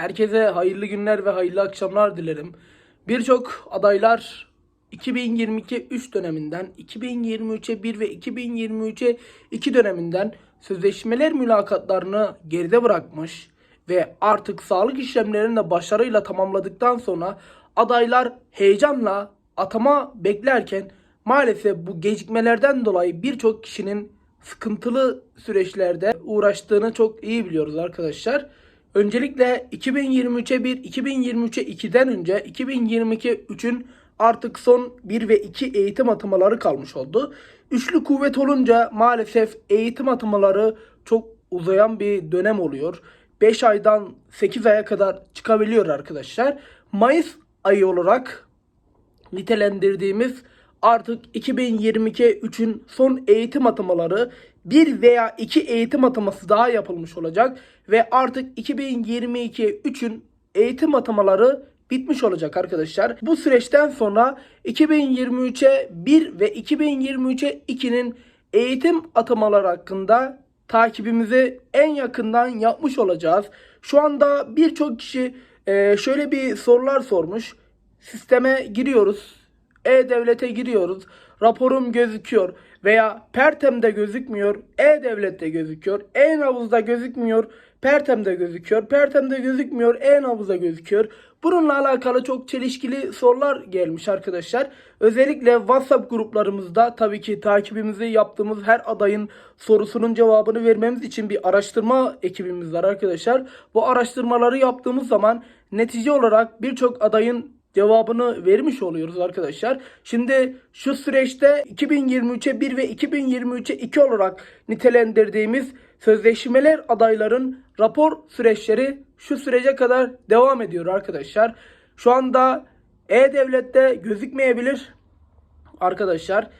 Herkese hayırlı günler ve hayırlı akşamlar dilerim. Birçok adaylar 2022 3 döneminden 2023'e 1 ve 2023'e 2 döneminden sözleşmeler mülakatlarını geride bırakmış ve artık sağlık işlemlerini de başarıyla tamamladıktan sonra adaylar heyecanla atama beklerken maalesef bu gecikmelerden dolayı birçok kişinin sıkıntılı süreçlerde uğraştığını çok iyi biliyoruz arkadaşlar. Öncelikle 2023'e 1, 2023'e 2'den önce 2022 3'ün artık son 1 ve 2 eğitim atamaları kalmış oldu. Üçlü kuvvet olunca maalesef eğitim atamaları çok uzayan bir dönem oluyor. 5 aydan 8 aya kadar çıkabiliyor arkadaşlar. Mayıs ayı olarak nitelendirdiğimiz artık 2022 3'ün son eğitim atamaları bir veya iki eğitim ataması daha yapılmış olacak ve artık 2022 3'ün eğitim atamaları bitmiş olacak arkadaşlar. Bu süreçten sonra 2023'e 1 ve 2023'e 2'nin eğitim atamaları hakkında takibimizi en yakından yapmış olacağız. Şu anda birçok kişi e, şöyle bir sorular sormuş. Sisteme giriyoruz. E-Devlet'e giriyoruz. Raporum gözüküyor veya Pertem'de gözükmüyor. E-Devlet'te gözüküyor. E-Navuz'da gözükmüyor. Pertem'de gözüküyor. Pertem'de gözükmüyor. E-Navuz'da gözüküyor. Bununla alakalı çok çelişkili sorular gelmiş arkadaşlar. Özellikle WhatsApp gruplarımızda tabii ki takibimizi yaptığımız her adayın sorusunun cevabını vermemiz için bir araştırma ekibimiz var arkadaşlar. Bu araştırmaları yaptığımız zaman netice olarak birçok adayın cevabını vermiş oluyoruz arkadaşlar. Şimdi şu süreçte 2023'e 1 ve 2023'e 2 olarak nitelendirdiğimiz sözleşmeler adayların rapor süreçleri şu sürece kadar devam ediyor arkadaşlar. Şu anda E-Devlet'te gözükmeyebilir arkadaşlar.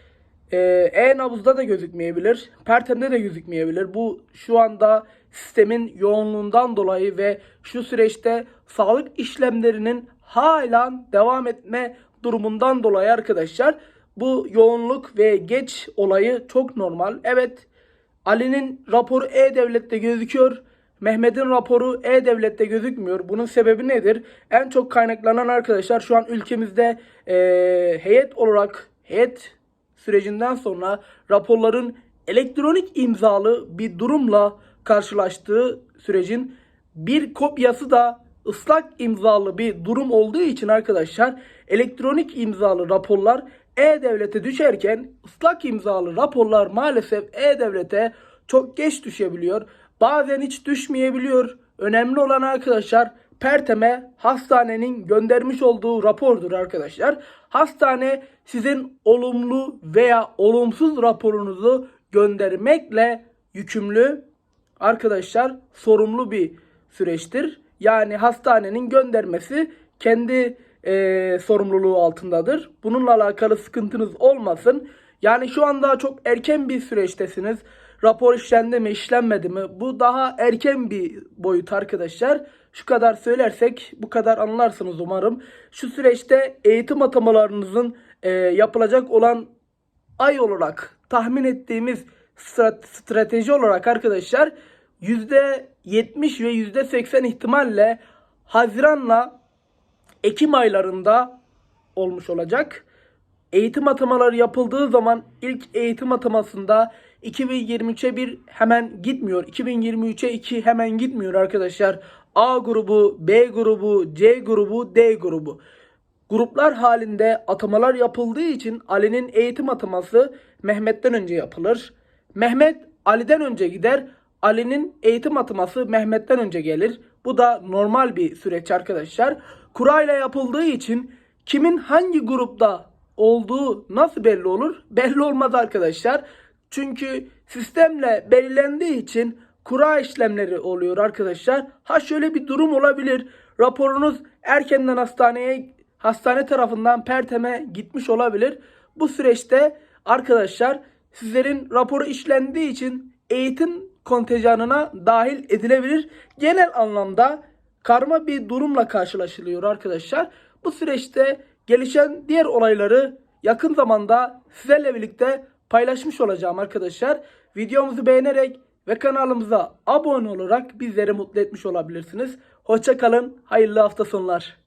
Ee, E-Nabız'da da gözükmeyebilir. Pertem'de de gözükmeyebilir. Bu şu anda sistemin yoğunluğundan dolayı ve şu süreçte sağlık işlemlerinin hala devam etme durumundan dolayı arkadaşlar bu yoğunluk ve geç olayı çok normal. Evet Ali'nin raporu E-Devlet'te gözüküyor. Mehmet'in raporu E-Devlet'te gözükmüyor. Bunun sebebi nedir? En çok kaynaklanan arkadaşlar şu an ülkemizde eee, heyet olarak heyet sürecinden sonra raporların elektronik imzalı bir durumla karşılaştığı sürecin bir kopyası da ıslak imzalı bir durum olduğu için arkadaşlar elektronik imzalı raporlar E-Devlet'e düşerken ıslak imzalı raporlar maalesef E-Devlet'e çok geç düşebiliyor. Bazen hiç düşmeyebiliyor. Önemli olan arkadaşlar Pertem'e hastanenin göndermiş olduğu rapordur arkadaşlar. Hastane sizin olumlu veya olumsuz raporunuzu göndermekle yükümlü arkadaşlar sorumlu bir süreçtir. Yani hastanenin göndermesi kendi e, sorumluluğu altındadır. Bununla alakalı sıkıntınız olmasın. Yani şu anda çok erken bir süreçtesiniz. Rapor işlendi mi işlenmedi mi? Bu daha erken bir boyut arkadaşlar. Şu kadar söylersek bu kadar anlarsınız umarım. Şu süreçte eğitim atamalarınızın e, yapılacak olan ay olarak tahmin ettiğimiz strat- strateji olarak arkadaşlar %70 ve %80 ihtimalle Haziran'la Ekim aylarında olmuş olacak. Eğitim atamaları yapıldığı zaman ilk eğitim atamasında 2023'e bir hemen gitmiyor. 2023'e 2 hemen gitmiyor arkadaşlar. A grubu, B grubu, C grubu, D grubu. Gruplar halinde atamalar yapıldığı için Ali'nin eğitim ataması Mehmet'ten önce yapılır. Mehmet Ali'den önce gider. Ali'nin eğitim ataması Mehmet'ten önce gelir. Bu da normal bir süreç arkadaşlar. Kurayla yapıldığı için kimin hangi grupta olduğu nasıl belli olur? Belli olmaz arkadaşlar. Çünkü sistemle belirlendiği için kura işlemleri oluyor arkadaşlar. Ha şöyle bir durum olabilir. Raporunuz erkenden hastaneye hastane tarafından Pertem'e gitmiş olabilir. Bu süreçte arkadaşlar sizlerin raporu işlendiği için eğitim kontenjanına dahil edilebilir. Genel anlamda karma bir durumla karşılaşılıyor arkadaşlar. Bu süreçte gelişen diğer olayları yakın zamanda sizlerle birlikte paylaşmış olacağım arkadaşlar. Videomuzu beğenerek ve kanalımıza abone olarak bizleri mutlu etmiş olabilirsiniz. Hoşça kalın. Hayırlı hafta sonlar.